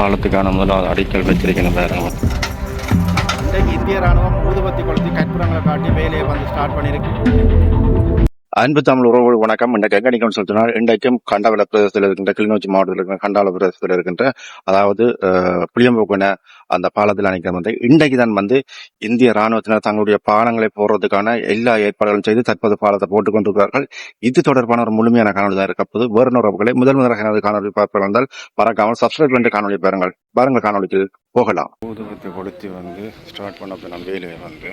பாலத்துக்கான முதலாவது அடிக்கல் வச்சிருக்கணும் பாருங்க இன்றைக்கு இந்திய ராணுவம் ஊதுபத்தி கொளுத்தி கற்பூரங்களை காட்டி வேலையை வந்து ஸ்டார்ட் பண்ணியிருக்கு. அன்பு தமிழ் உறவுகள் வணக்கம். இந்த கங்கணிக்கம் சொல்லினால் இன்றைக்கும் கண்டவள பிரதேசத்தில் இருக்கின்ற கிளிநொச்சி மாவட்டத்தில் இருக்கின்ற கண்டாவள பிரதேசத்தில் இருக்கின்ற அதாவது அஹ், புளியம்போக்குன அந்த பாலத்தில் அணைக்கிற வந்து இன்றைக்கு தான் வந்து இந்திய ராணுவத்தினர் தங்களுடைய பாலங்களை போடுறதுக்கான எல்லா ஏற்பாடுகளும் செய்து தற்போது பாலத்தை போட்டுக் கொண்டிருக்கிறார்கள். இது தொடர்பான ஒரு முழுமையான காணொலி தான் இருக்கப்போது வேறு உறவுகளை முதல் முதலாக எனது காணொலி பார்ப்பது பறக்காமல் மறக்காமல் சப்ஸ்கிரைப் என்று காணொலி பாருங்கள். பாருங்கள் காணொலிக்கு போகலாம். ஊதுபத்தி கொடுத்து வந்து ஸ்டார்ட் பண்ண நம்ம வேலையை வந்து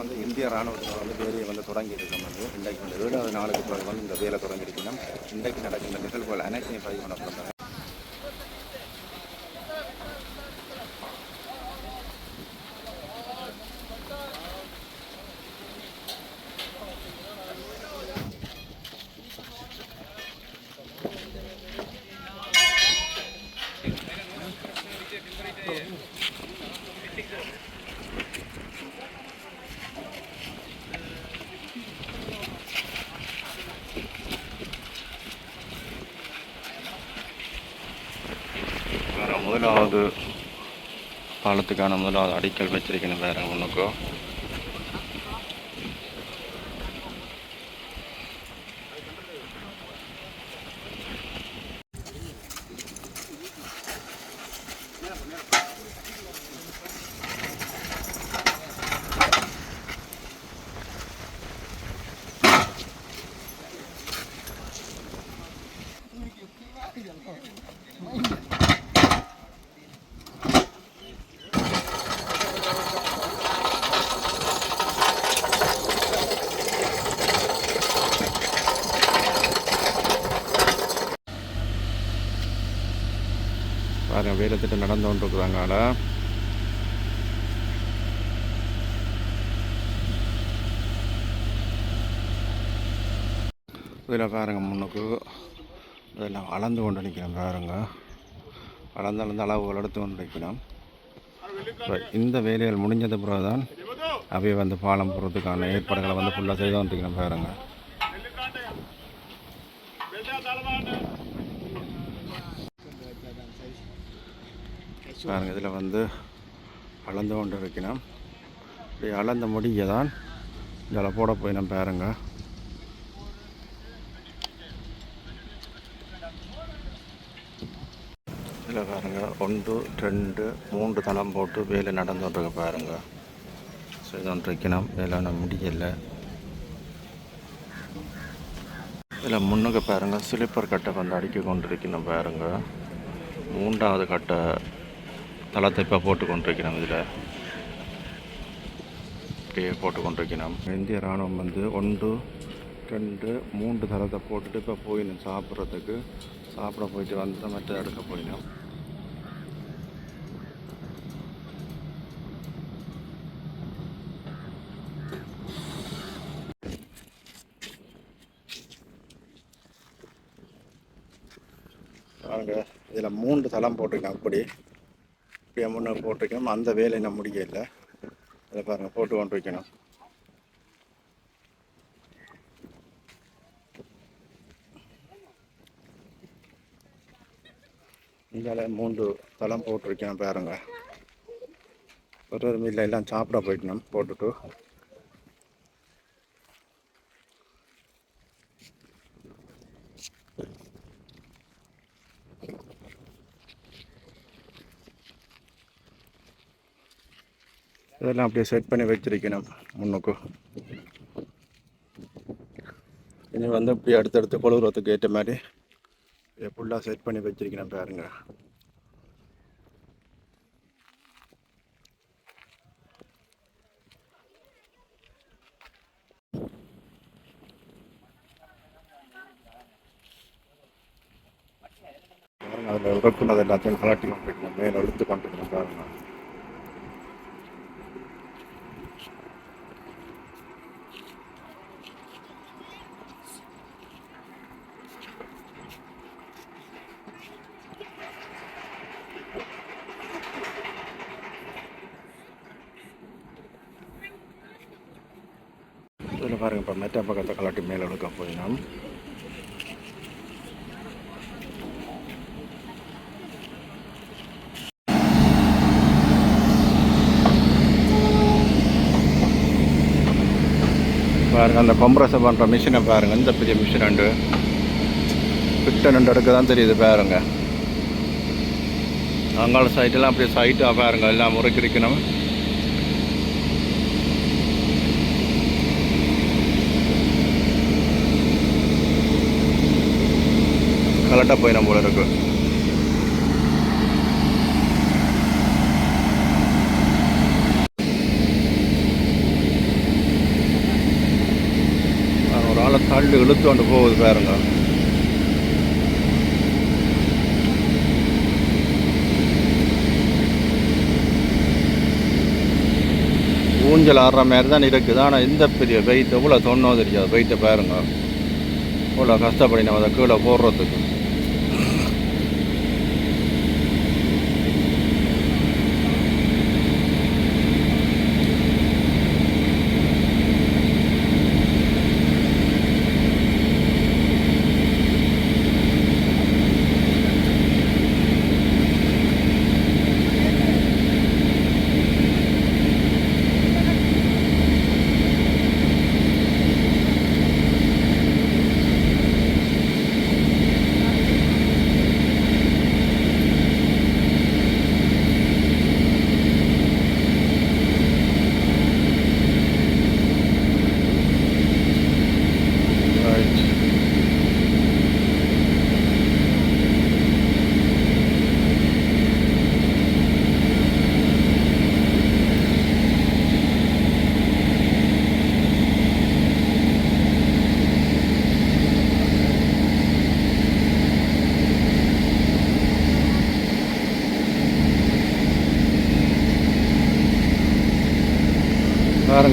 வந்து இந்திய ராணுவத்தில் வந்து வேலையை வந்து தொடங்கி வந்து இன்றைக்கு வந்து ஏழாவது நாளுக்கு பிறகு வந்து இந்த வேலை தொடங்கியிருக்கணும் இன்றைக்கு நடக்கின்ற நிகழ்வுகள் அனைத்தையும் பதிவு பண்ணப்படுறாங்க முதலாவது பாலத்துக்கான முதலாவது அடிக்கல் வச்சிருக்கணும் வேற ஒன்றுக்கும் பாருங்க வேலை திட்டம் நடந்து கொண்டிருக்குறாங்க இதில் பாருங்கள் முன்னுக்கு இதெல்லாம் அளந்து கொண்டு நிற்கிறோம் பாருங்க. அளந்து அளந்து அளவுகள் எடுத்து கொண்டு நிற்கிறோம். இப்போ இந்த வேலைகள் முடிஞ்சது பிறகு தான் அவைய வந்து பாலம் போடுறதுக்கான ஏற்பாடுகளை வந்து ஃபுல்லாக செய்து வந்துருக்கிறோம் பாருங்கள் பாருங்கள் இதில் வந்து அளந்து கொண்டு இருக்கணும் இப்படி அளந்த முடிய தான் இதில் போட நம்ம பாருங்க. இதில் பாருங்க ஒன்று ரெண்டு மூன்று தளம் போட்டு வேலை நடந்து கொண்டிருக்க பாருங்க. செய்து கொண்டிருக்கணும் வேலை நம்ம முடியலை. இதில் முன்னுக்கு பாருங்கள் ஸ்லிப்பர் கட்டை வந்து அடுக்கி கொண்டிருக்கணும் பாருங்க. மூன்றாவது கட்டை தளத்தை இப்போ போட்டு இதில். இப்படியே போட்டு இந்திய ராணுவம் வந்து ஒன்று ரெண்டு மூன்று தளத்தை போட்டுட்டு இப்போ போயிடணும் சாப்பிட்றதுக்கு. சாப்பிட போயிட்டு வந்து மற்ற எடுக்க போயிடணும் பாருங்க இதில் மூன்று தளம் போட்டிருக்கேன் அப்படி. இப்படியே முன்னே போட்டிருக்கணும். அந்த வேலை இன்னும் முடியல அதை பாருங்கள் போட்டு கொண்டு வைக்கணும். இந்தால மூன்று தளம் போட்டிருக்கேன் பாருங்கள் ஒரு ஒரு மீனில் எல்லாம் சாப்பிட போயிட்டணும் போட்டுட்டு. இதெல்லாம் அப்படியே செட் பண்ணி வச்சிருக்கணும் முன்னுக்கு. இனி வந்து இப்படி அடுத்தடுத்து கொழுவுறதுக்கு ஏற்ற மாதிரி ஃபுல்லாக செட் பண்ணி வச்சிருக்கணும் பாருங்க. அதில் இறக்குனது எல்லாத்தையும் கலாட்டி கொண்டிருக்கணும் மேலே இழுத்து கொண்டிருக்கணும் பாருங்க. பாருங்க இப்போ மெட்ட பக்கத்தை கலாட்டி மேலே எடுக்க போயினோம். பாருங்கள் அந்த கம்ப்ரஸர் பண்ணுற மிஷினை பாருங்க இந்த பெரிய மிஷின் ரெண்டு. கிட்ட ரெண்டு அடுக்கு தான் தெரியுது பாருங்கள் அங்காள சைட்டெல்லாம் அப்படியே சைட்டாக பாருங்கள் எல்லாம் முறைக்கிருக்கணும் கலட்டாக போயிடும் போல இருக்கு. ஒரு ஆளை தள்ளி இழுத்து கொண்டு போகுது பாருங்க. ஊஞ்சல் ஆடுற மாதிரி தான் இருக்குது. ஆனால் இந்த பெரிய வெயிட் எவ்வளோ தொண்ணோ தெரியாது. வெயிட்டை பாருங்க. இவ்வளோ கஷ்டப்படி நம்ம அதை கீழே போடுறதுக்கு.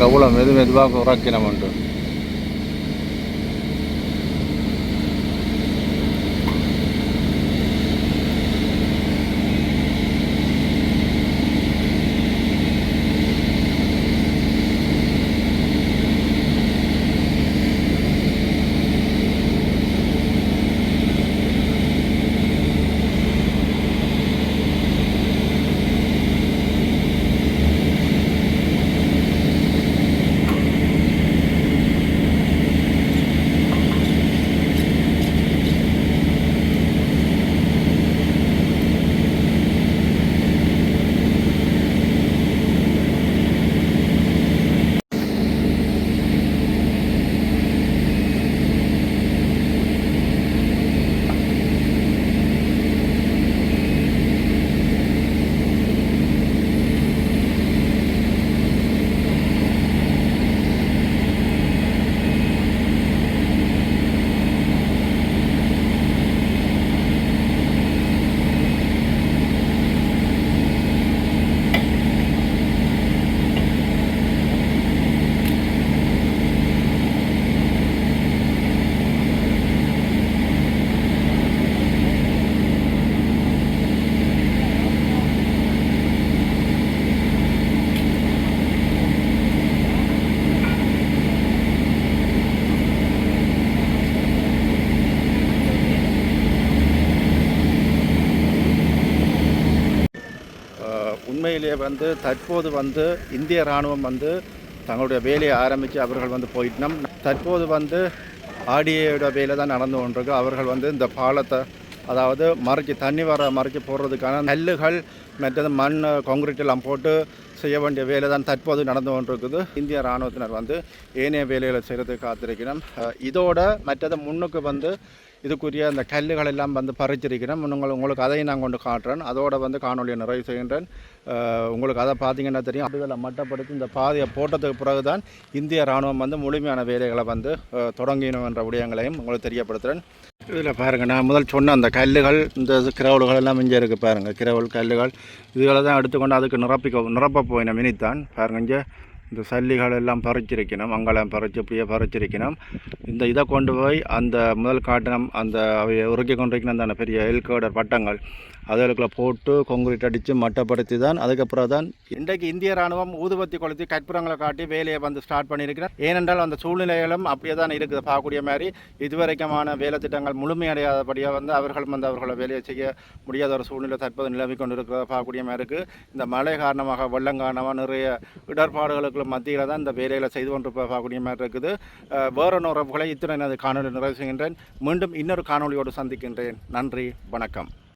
பாருங்க மெது மெதுவாக உறக்கினம் உண்டு உண்மையிலேயே வந்து தற்போது வந்து இந்திய இராணுவம் வந்து தங்களுடைய வேலையை ஆரம்பித்து அவர்கள் வந்து போயிட்டோம் தற்போது வந்து ஆடியோட வேலை தான் நடந்து கொண்டிருக்கு. அவர்கள் வந்து இந்த பாலத்தை அதாவது மறைச்சி தண்ணி வர மறைச்சி போடுறதுக்கான நெல்லுகள் மற்றது மண் கான்கிரீட் எல்லாம் போட்டு செய்ய வேண்டிய வேலை தான் தற்போது நடந்து கொண்டிருக்குது. இந்திய இராணுவத்தினர் வந்து ஏனைய வேலைகளை செய்கிறதுக்கு காத்திருக்கிறோம். இதோட மற்றது முன்னுக்கு வந்து இதுக்குரிய அந்த கல்லுகள் எல்லாம் வந்து பறிச்சிருக்கிறேன். உங்கள் உங்களுக்கு அதையும் நான் கொண்டு காட்டுறேன். அதோடு வந்து காணொலியை நிறைவு செய்கின்றேன். உங்களுக்கு அதை பார்த்தீங்கன்னா தெரியும். அதுகளை மட்டப்படுத்தி இந்த பாதையை போட்டதுக்கு பிறகு தான் இந்திய இராணுவம் வந்து முழுமையான வேலைகளை வந்து தொடங்கினோம் என்ற விடயங்களையும் உங்களுக்கு தெரியப்படுத்துகிறேன் இதில் பாருங்கள் நான் முதல் சொன்ன அந்த கல்லுகள் இந்த கிரவல்கள் எல்லாம் இங்கே இருக்குது பாருங்கள் கிரவல் கல்லுகள் இதுகளை தான் எடுத்துக்கொண்டு அதுக்கு நிரப்பிக்க நிரப்ப போயின மினித்தான் பாருங்கள் இங்கே இந்த சல்லிகள் எல்லாம் பறிச்சிருக்கணும் அங்கெல்லாம் பறிச்சு இப்படியே பறிச்சிருக்கணும். இந்த இதை கொண்டு போய் அந்த முதல் காட்டினம் அந்த அவை உருக்கி கொண்டிருக்கணும் அந்த பெரிய எல்கோடர் பட்டங்கள் அதுகளுக்குள்ள போட்டு கொங்குரீட் அடித்து மட்டப்படுத்தி தான் அதுக்கப்புறம் தான் இன்றைக்கு இந்திய ராணுவம் ஊதுபத்தி கொளுத்தி கற்பூரங்களை காட்டி வேலையை வந்து ஸ்டார்ட் பண்ணியிருக்கிறேன் ஏனென்றால் அந்த சூழ்நிலைகளும் அப்படியே தான் இருக்குது. பார்க்கக்கூடிய மாதிரி இதுவரைக்குமான வேலை திட்டங்கள் முழுமையடையாதபடியாக வந்து அவர்கள் வந்து அவர்களை வேலையை செய்ய முடியாத ஒரு சூழ்நிலை தற்போது நிலவி கொண்டு பார்க்கக்கூடிய மாதிரி இருக்குது இந்த மழை காரணமாக வெள்ளம் காரணமாக நிறைய இடர்பாடுகளுக்கு மத்தியில் தான் இந்த வேலைகளை செய்து கொண்டு பார்க்கக்கூடிய மாதிரி இருக்குது. அஹ் உறவுகளை இத்துடன் எனது காணொலி நிறைவு செய்கின்றேன். மீண்டும் இன்னொரு காணொலியோடு சந்திக்கின்றேன். நன்றி வணக்கம்.